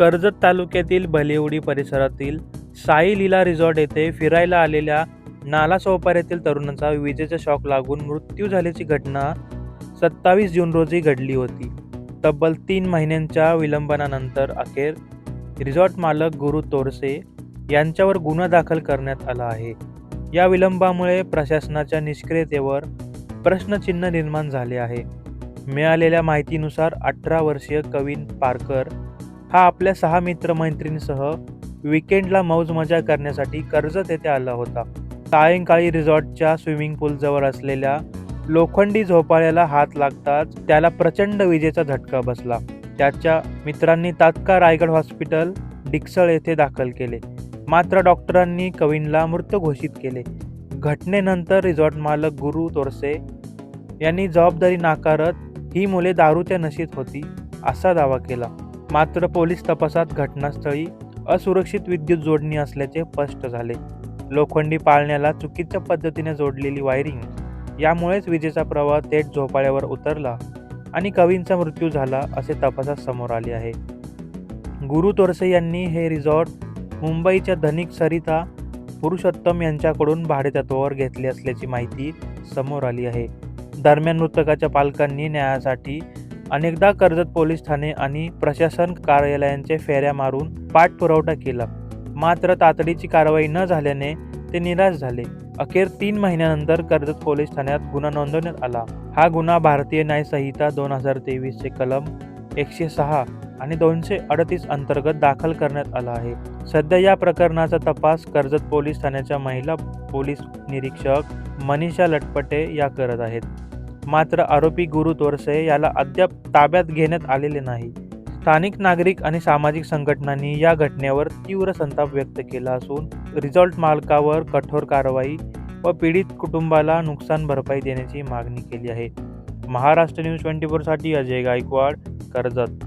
कर्जत तालुक्यातील भलेवडी परिसरातील साई लीला रिसॉर्ट येथे फिरायला आलेल्या नालासोपार येथील तरुणाचा विजेचा शॉक लागून मृत्यू झाल्याची घटना सत्तावीस जून रोजी घडली होती. तब्बल तीन महिन्यांच्या विलंबनानंतर अखेर रिसॉर्ट मालक गुरु तोरसे यांच्यावर गुन्हा दाखल करण्यात आला आहे. या विलंबामुळे प्रशासनाच्या निष्क्रियतेवर प्रश्नचिन्ह निर्माण झाले आहे. मिळालेल्या माहितीनुसार अठरा वर्षीय कविन पारकर हा आपल्या सहा मित्रमैत्रिणींसह विकेंडला मौज मजा करण्यासाठी कर्जत येथे आला होता. सायंकाळी रिसॉर्टच्या स्विमिंग पूलजवळ असलेल्या लोखंडी झोपाळ्याला हात लागताच त्याला प्रचंड विजेचा झटका बसला. त्याच्या मित्रांनी तात्काळ रायगड हॉस्पिटल डिक्सळ येथे दाखल केले. मात्र डॉक्टरांनी कवीनला मृत घोषित केले. घटनेनंतर रिसॉर्ट मालक गुरु तोरसे यांनी जबाबदारी नाकारत ही मुले दारूच्या नशेत होती असा दावा केला. मात्र पोलीस तपासात घटनास्थळी असुरक्षित विद्युत जोडणी असल्याचे स्पष्ट झाले. लोखंडी पाळण्याला चुकीच्या पद्धतीने जोडलेली वायरिंग यामुळेच विजेचा प्रवाह थेट झोपाळ्यावर उतरला आणि कवींचा मृत्यू झाला असे तपासात समोर आले आहे. गुरु तोरसे यांनी हे रिझॉर्ट मुंबईच्या धनिक सरिता पुरुषोत्तम यांच्याकडून भाडेतत्वावर घेतले असल्याची माहिती समोर आली आहे. दरम्यान मृतकाच्या पालकांनी न्यायासाठी अनेकदा कर्जत पोलीस ठाणे आणि प्रशासन कार्यालयांचे फेऱ्या मारून पाठपुरवठा केला. मात्र तातडीची कारवाई न झाल्याने ते निराश झाले. अखेर तीन महिन्यानंतर कर्जत पोलीस ठाण्यात गुन्हा नोंदवण्यात आला. हा गुन्हा भारतीय न्यायसंहिता दोन हजार तेवीसचे कलम एकशे सहा आणि दोनशे अडतीस अंतर्गत दाखल करण्यात आला आहे. सध्या या प्रकरणाचा तपास कर्जत पोलीस ठाण्याच्या महिला पोलीस निरीक्षक मनीषा लटपटे या करत आहेत. मात्र आरोपी गुरु तोरसे याला अद्याप ताब्यात घेण्यात आलेले नाही. स्थानिक नागरिक आणि सामाजिक संघटनांनी या घटनेवर तीव्र संताप व्यक्त केला असून रिझॉल्ट मालकावर कठोर कारवाई व पीडित कुटुंबाला नुकसान भरपाई देण्याची मागणी केली आहे. महाराष्ट्र न्यूज ट्वेंटी फोरसाठी अजय गायकवाड कर्जत.